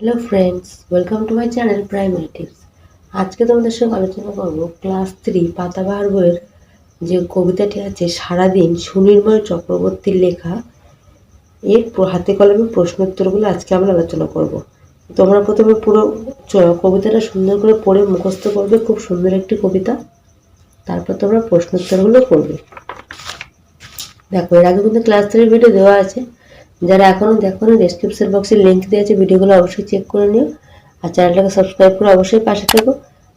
Hello friends welcome to my channel primary tips আজকে তোমাদের সঙ্গে আলোচনা করব ক্লাস থ্রি পাতাবাহার বইয়ের যে কবিতাটি আছে, সারাদিন সুনির্মল চক্রবর্তীর লেখা। এর হাতে কলমে প্রশ্নোত্তরগুলো আজকে আমরা আলোচনা করব। তোমরা প্রথমে পুরো কবিতাটা সুন্দর করে পড়ে মুখস্থ করবে, খুব সুন্দর একটি কবিতা। তারপর তোমরা প্রশ্নোত্তরগুলো করবে দেখো, এর আগে কিন্তু ক্লাস থ্রির ভিডিও দেওয়া আছে। যারা এখনও দেখোনি ডেসক্রিপশন বক্সে লিঙ্ক দেওয়া আছে, ভিডিওগুলো অবশ্যই চেক করে নিও। আর চ্যানেলটাকে সাবস্ক্রাইব করে অবশ্যই পাশে থেকো।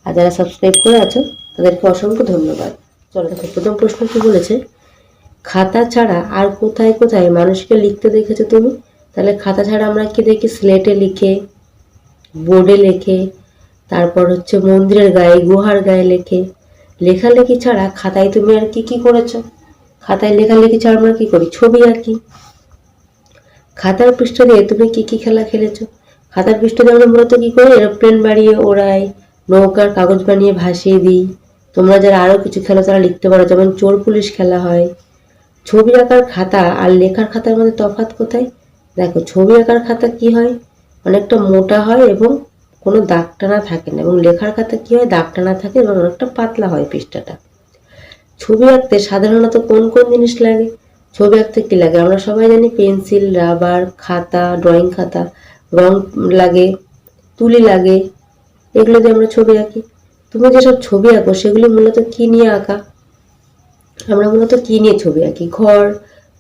আর যারা সাবস্ক্রাইব করে আছো, তাদেরকে অসংখ্য ধন্যবাদ। চলো দেখো, প্রথম প্রশ্ন কি বলেছে? খাতা ছাড়া আর কোথায় কোথায় মানুষকে লিখতে দেখেছ তুমি? তাহলে খাতা ছাড়া আমরা কি দেখি? স্লেটে লিখে বোর্ডে লেখে, তারপর হচ্ছে মন্দিরের গায়ে, গুহার গায়ে লেখে। লেখালেখি ছাড়া খাতায় তুমি আর কি কি করেছ? খাতায় লেখালেখি ছাড়া আমরা কি করি? ছবি আঁকি। খাতার পৃষ্ঠ দিয়ে তুমি কি কি খেলা খেলেছো? খাতার পৃষ্ঠ দিয়ে আমরা মূলত কি করি? এরোপ্লেন বাড়িয়ে ওড়াই, নৌকার কাগজ বানিয়ে ভাসিয়ে দিই। তোমরা যারা আরও কিছু খেলো তারা লিখতে পারো, যেমন চোর পুলিশ খেলা হয়। ছবি আঁকার খাতা আর লেখার খাতার মধ্যে তফাৎ কোথায়? দেখো, ছবি আঁকার খাতা কি হয়? অনেকটা মোটা হয় এবং কোনো দাগ টানা থাকে না এবং লেখার খাতা কি হয়? দাগ টানা থাকে এবং অনেকটা পাতলা হয় পৃষ্ঠাটা। ছবি আঁকতে সাধারণত কোন কোন জিনিস লাগে? ছবি আঁকতে কি লাগে? আমরা সবাই জানি পেন্সিল, রাবার, খাতা, ড্রয়িং খাতা, রং লাগে, তুলি লাগে, এগুলো দিয়ে আমরা ছবি আঁকি। তুমি যেসব ছবি আঁকো, সেগুলি মূলত কী নিয়ে আঁকা? আমরা মূলত কী নিয়ে ছবি আঁকি? ঘর,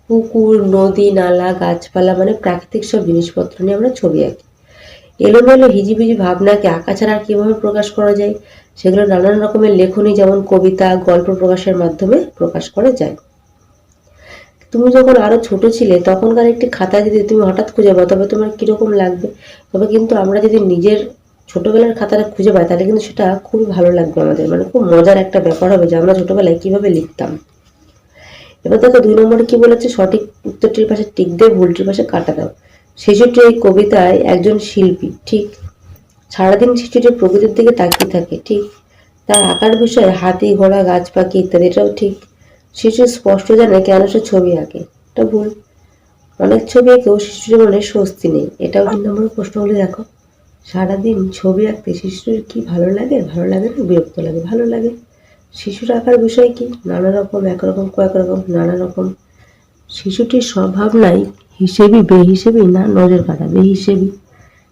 পুকুর, নদী, নালা, গাছপালা মানে প্রাকৃতিক সব জিনিসপত্র নিয়ে আমরা ছবি আঁকি। এলোমেলো, হিজিবিজি ভাবনাকে আঁকা ছাড়া আর কীভাবে প্রকাশ করা যায়? সেগুলো নানান রকমের লেখনী, যেমন কবিতা, গল্প প্রকাশের মাধ্যমে প্রকাশ করা যায়। তুমি যখন আরও ছোট ছিলে, তখনকার একটি খাতা যদি তুমি হঠাৎ খুঁজে পাও, তবে তোমার কীরকম লাগবে? তবে কিন্তু আমরা যদি নিজের ছোটবেলার খাতাটা খুঁজে পাই, তাহলে কিন্তু সেটা খুবই ভালো লাগবে আমাদের। মানে খুব মজার একটা ব্যাপার হবে যে আমরা ছোটবেলায় কীভাবে লিখতাম। এবার দেখো, দুই নম্বরে কি বলেছে? সঠিক উত্তরটির পাশে টিক দিয়ে ভুলটির পাশে কাটা দাও। শিশুটি এই কবিতায় একজন শিল্পী, ঠিক? সারাদিন শিশুটি প্রকৃতির দিকে তাকিয়ে থাকে, ঠিক? তার আঁকার বিষয়ে হাতি, ঘোড়া, গাছ, পাখি ইত্যাদি, এটাও ঠিক। শিশু স্পষ্ট জানে কেন সে ছবি আঁকে। এটা ভুল। অনেক ছবি এঁকেও শিশুর মনে স্বস্তি নেই। এটাও তিন নম্বর প্রশ্নগুলি দেখো। সারাদিন ছবি আঁকতে শিশুর কি ভালো লাগে? ভালো লাগে না বিরক্ত লাগে? ভালো লাগে। শিশুর আঁকার বিষয় কি? নানা রকম, একরকম, কয়েক রকম, নানা রকম। শিশুটির স্বভাব নাই, হিসেবি, বেহিসেবি না নজর কাটা, বেহিসেবি।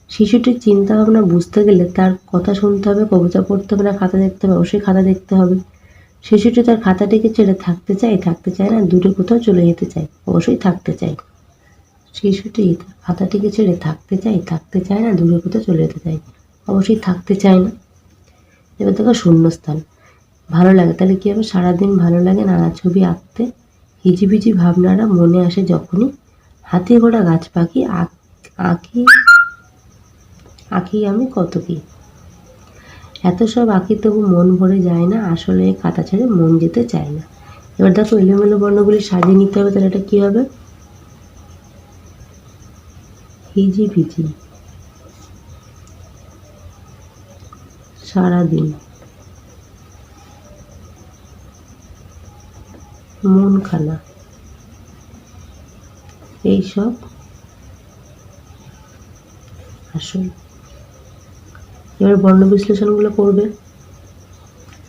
শিশুটির চিন্তা ভাবনা বুঝতে গেলে তার কথা শুনতে হবে, কবিতা পড়তে হবে না, খাতা দেখতে হবে, অবশ্যই খাতা দেখতে হবে। শিশুটি তার খাতাটিকে ছেড়ে থাকতে চায় থাকতে চায় না, দূরে কোথাও চলে যেতে চায়, অবশ্যই থাকতে চায়। শিশুটি তার খাতাটিকে ছেড়ে থাকতে চায় থাকতে চায় না, দূরে কোথাও চলে যেতে চায়, অবশ্যই থাকতে চায় না। এবার দেখো শূন্যস্থান। ভালো লাগে, তাহলে কী হবে? সারাদিন ভালো লাগে নানা ছবি আঁকতে। হিজিবিজি ভাবনারা মনে আসে যখনই। হাতি ঘোড়া গাছ পাখি আঁক আঁকি আঁকি আমি কত কি? এত সব আঁকি তবু মন ভরে যায় না, আসলে খাতা ছেড়ে মন যেতে চায় না। এবার দেখো এলোমেলো বর্ণগুলি সাজিয়ে নিতে হবে, তাহলে এটা কী হবে? হিজি ভিজি সারাদিন। মন খানা এইসব। আসল। এবার বর্ণ বিশ্লেষণগুলো করবে।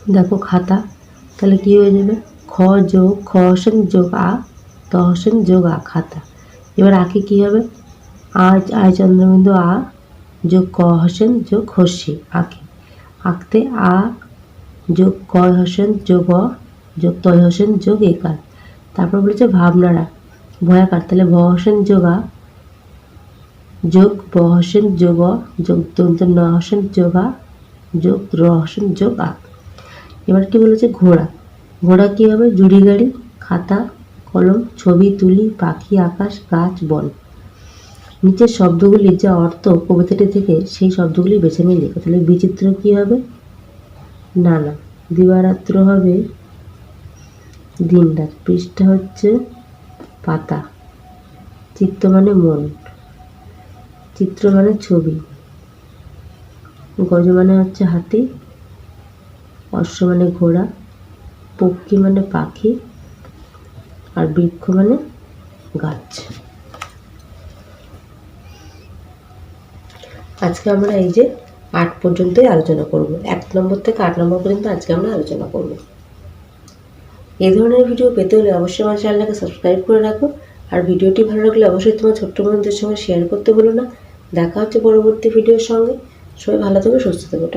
দেখো খাতা, তাহলে কি হয়ে যাবে? খ যোগ, খ হোসেন যোগ আ, ত হোসেন যোগ আ, খাতা। এবার আঁকে কি হবে? আজ আয় চন্দ্রবিন্দু আ যোগ ক হোসেন যোগ হস্যি আঁকে আঁকতে আ যোগ ক হোসেন যোগ অ যোগ তয় হোসেন যোগ একার তারপর বলেছে ভাবনারা, ভয়াকার, তাহলে ভ হোসেন যোগ আ যোগ ব হোসেন যোগ যোগ দন্ত ন হোসেন যোগ যোগ র হোসেন যোগ আ। এবার কি বলেছে? ঘোড়া। ঘোড়া কি হবে? জুড়ি গাড়ি, খাতা, কলম, ছবি, তুলি, পাখি, আকাশ, গাছ, বন। নিচের শব্দগুলির যা অর্থ কবিতাটি থেকে সেই শব্দগুলি বেছে নিয়ে লেখো তাহলে বিচিত্র কি হবে? নানা। দিবারাত্র হবে দিনরাত। পৃষ্ঠা হচ্ছে পাতা। চিত্ত মানে মন। চিত্র মানে ছবি। গজ মানে হচ্ছে হাতি, অশ্ব মানে ঘোড়া, পক্ষী মানে পাখি, আর বৃক্ষ মানে গাছ। আজকে আমরা এই যে আট পর্যন্তই আলোচনা করব। এক নম্বর থেকে আট নম্বর পর্যন্ত আজকে আমরা আলোচনা করব। এ ধরনের ভিডিও পেতে হলে অবশ্যই আমার চ্যানেলটাকে সাবস্ক্রাইব করে রাখো। আর ভিডিওটি ভালো লাগলে অবশ্যই তোমার ছোট্ট বন্ধুদের সঙ্গে শেয়ার করতে বলো না। দেখা হচ্ছে পরবর্তী ভিডিওর সঙ্গে। সবাই ভালো থাকবে সুস্থ থাকবে